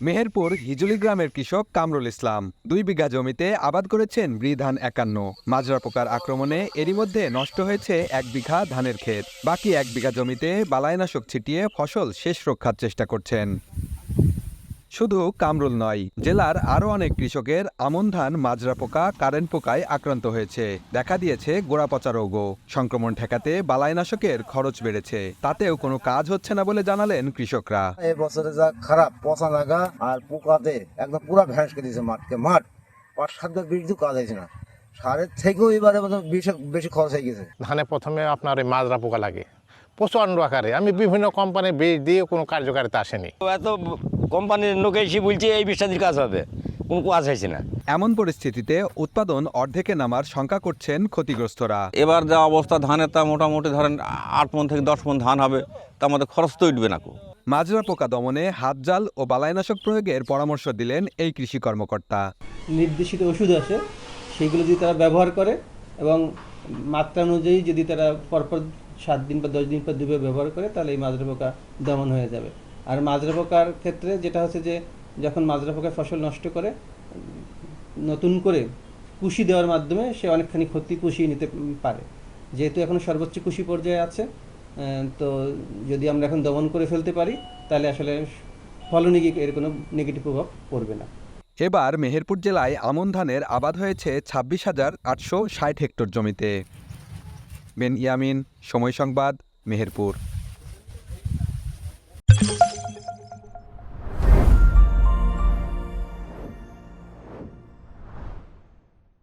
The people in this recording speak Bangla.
মেহেরপুর হিজুলি গ্রামের কৃষক কামরুল ইসলাম দুই বিঘা জমিতে আবাদ করেছেন ব্রি ধান একান্ন। মাজরা পোকার আক্রমণে এরই মধ্যে নষ্ট হয়েছে এক বিঘা ধানের ক্ষেত। বাকি এক বিঘা জমিতে বালাইনাশক ছিটিয়ে ফসল শেষ রক্ষার চেষ্টা করছেন। শুধু কামরুল নয় জেলার আরও অনেক কৃষকের আমন ধান মাজরা পোকা কারেন্ট পোকায় আক্রান্ত হয়েছে। দেখা দিয়েছে গোড়াপচা রোগও। সংক্রমণ ঠেকাতে বালাইনাশকের খরচ বেড়েছে। তাতেও কোনো কাজ হচ্ছে না বলে জানালেন কৃষকরা। এই বছরে যা খারাপ পচা লাগা আর পোকাতে একদম পুরো ভ্যাঁস করে দিয়েছে মাঠকে। মাঠ পাঁচ সাত বার কাজ হয়েছে না। সারের থেকেও এবারে বেশি বেশি খরচ হয়ে গেছে। ধানে প্রথমে আপনার ওই মাজরা পোকা লাগে। প্রচণ্ড আকারে। আমি বিভিন্ন কোম্পানির বীজ দিয়ে কোনো কার্যকারিতা আসেনি। এত কোম্পানির লোকে এসে বলছে এই বৃষ্টাদির কাজ হবে। কোনো কাজ হয়েছে না। এমন পরিস্থিতিতে উৎপাদন অর্ধেকে নামার শঙ্কা করছেন ক্ষতিগ্রস্তরা। এবার যা অবস্থা ধানের তা মোটামুটি ধরেন আট মন থেকে দশ মন ধান হবে তা আমাদের খরচ তো উঠবে না মাজরা পোকা দমনে হাত জাল ও বালাইনাশক প্রয়োগের পরামর্শ দিলেন এই কৃষি কর্মকর্তা। নির্দেশিত ওষুধ আছে সেগুলো যদি তারা ব্যবহার করে এবং মাত্রা অনুযায়ী যদি তারা পরপর সাত দিন বা দশ দিন পর দুবে ব্যবহার করে তাহলে এই মাজরা পোকা দমন হয়ে যাবে। আর মাজরা পোকার ক্ষেত্রে যেটা হচ্ছে যে যখন মাজরা পোকা ফসল নষ্ট করে, নতুন করে কুশি দেওয়ার মাধ্যমে সে অনেকখানি ক্ষতি পুষিয়ে নিতে পারে। যেহেতু এখন সর্বোচ্চ কুশি পর্যায়ে আছে তো যদি আমরা এখন দমন করে ফেলতে পারি, তাহলে আসলে ফলনে গিয়ে এর কোনো নেগেটিভ প্রভাব পড়বে না। এবার মেহেরপুর জেলায় আমন ধানের আবাদ হয়েছে ছাব্বিশ হাজার আটশো ষাট হেক্টর জমিতে। বেন ইয়ামিন, সময় সংবাদ, মেহেরপুর।